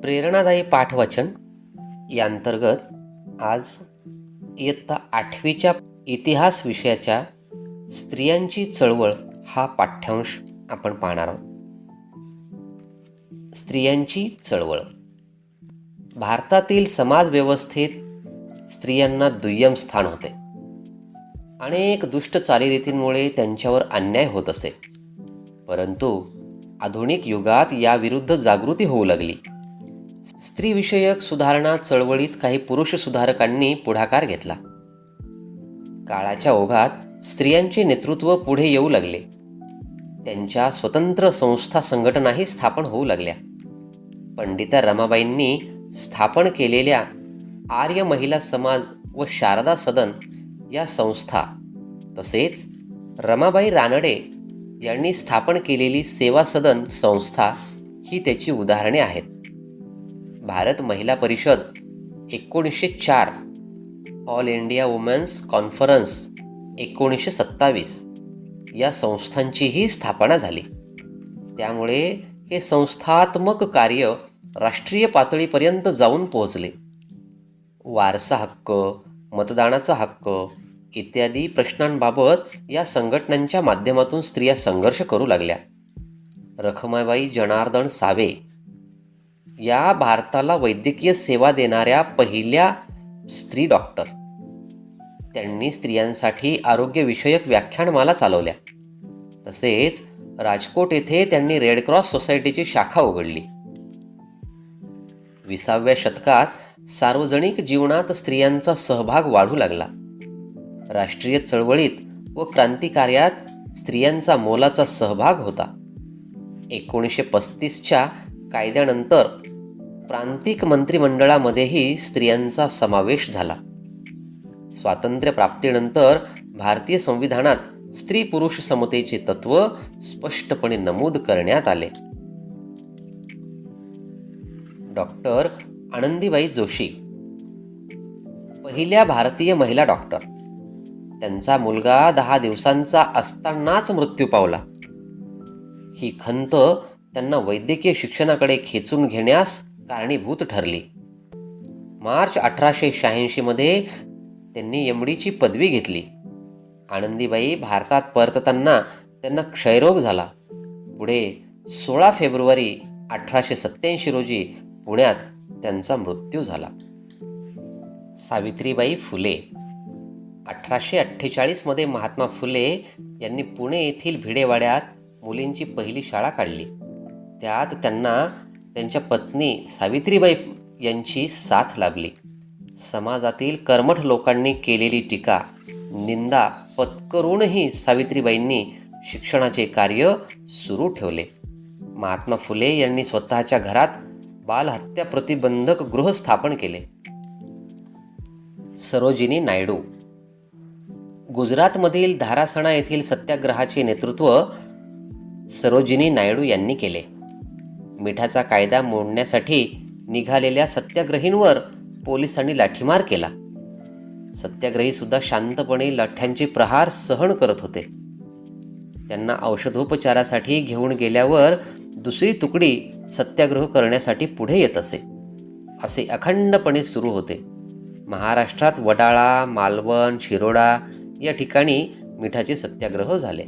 प्रेरणादायी पाठवाचन या अंतर्गत आज इयत्ता आठवीच्या इतिहास विषयाच्या स्त्रियांची चळवळ हा पाठ्यांश आपण पाहणार आहोत. स्त्रियांची चळवळ. भारतातील समाजव्यवस्थेत स्त्रियांना दुय्यम स्थान होते. अनेक दुष्ट चालीरीतींमुळे त्यांच्यावर अन्याय होत असे. परंतु आधुनिक युगात याविरुद्ध जागृती होऊ लागली. स्त्रीविषयक सुधारणा चळवळीत काही पुरुष सुधारकांनी पुढाकार घेतला. काळाच्या ओघात स्त्रियांचे नेतृत्व पुढे येऊ लागले. त्यांच्या स्वतंत्र संस्था संघटनाही स्थापन होऊ लागल्या. पंडिता रमाबाईंनी स्थापन केलेल्या आर्य महिला समाज व शारदा सदन या संस्था तसेच रमाबाई रानडे यांनी स्थापन केलेली सेवा सदन संस्था ही त्याची उदाहरणे आहेत. भारत महिला परिषद एकोणीसशे चार ऑल इंडिया वुमेन्स कॉन्फरन्स एकोणीसशे सत्तावीस या संस्थांचीही स्थापना झाली. त्यामुळे हे संस्थात्मक कार्य राष्ट्रीय पातळीपर्यंत जाऊन पोहोचले. वारसा हक्क मतदानाचा हक्क इत्यादी प्रश्नांबाबत या संघटनांच्या माध्यमातून स्त्रिया संघर्ष करू लागल्या. रखमाबाई जनार्दन सावे या भारताला वैद्यकीय सेवा देणाऱ्या पहिल्या स्त्री डॉक्टर. त्यांनी स्त्रियांसाठी आरोग्यविषयक व्याख्यानमाला चालवल्या. तसेच राजकोट येथे त्यांनी रेडक्रॉस सोसायटीची शाखा उघडली. विसाव्या शतकात सार्वजनिक जीवनात स्त्रियांचा सहभाग वाढू लागला. राष्ट्रीय चळवळीत व क्रांतिकार्यात स्त्रियांचा मोलाचा सहभाग होता. एकोणीसशे पस्तीसच्या कायद्यानंतर प्रांतिक मंत्रिमंडळामध्येही स्त्रियांचा समावेश झाला. स्वातंत्र्यप्राप्तीनंतर भारतीय संविधानात स्त्री पुरुष समतेचे तत्व स्पष्टपणे नमूद करण्यात आले. डॉक्टर आनंदीबाई जोशी पहिल्या भारतीय महिला डॉक्टर त्यांचा मुलगा दहा दिवसांचा असतानाच मृत्यू पावला. ही खंत त्यांना वैद्यकीय शिक्षणाकडे खेचून घेण्यास कारणीभूत ठरली. मार्च अठराशे शहाऐंशीमध्ये त्यांनी एमडीची पदवी घेतली. आनंदीबाई भारतात परतताना त्यांना क्षयरोग झाला. पुढे सोळा फेब्रुवारी अठराशे सत्याऐंशी रोजी पुण्यात त्यांचा मृत्यू झाला. सावित्रीबाई फुले अठराशे अठ्ठेचाळीसमध्ये महात्मा फुले यांनी पुणे येथील भिडेवाड्यात मुलींची पहिली शाळा काढली. त्यात त्यांना त्यांच्या पत्नी सावित्रीबाई यांची साथ लाभली. समाजातील कर्मठ लोकांनी केलेली टीका निंदा पत्करूनही सावित्रीबाईंनी शिक्षणाचे कार्य सुरू ठेवले. महात्मा फुले यांनी स्वतःच्या घरात बालहत्या प्रतिबंधक गृह स्थापन केले. सरोजिनी नायडू गुजरातमधील धारासणा येथील सत्याग्रहाचे नेतृत्व सरोजिनी नायडू यांनी केले. मिठाचा कायदा मोडण्यासाठी निघालेल्या सत्याग्रहींवर पोलिसांनी लाठीमार केला. सत्याग्रही सुद्धा शांतपणे लाठ्यांचे प्रहार सहन करत होते. त्यांना औषधोपचारासाठी घेऊन गेल्यावर दुसरी तुकडी सत्याग्रह करण्यासाठी पुढे येत असे असे अखंडपणे सुरू होते. महाराष्ट्रात वडाळा मालवण शिरोडा या ठिकाणी मिठाचे सत्याग्रह झाले.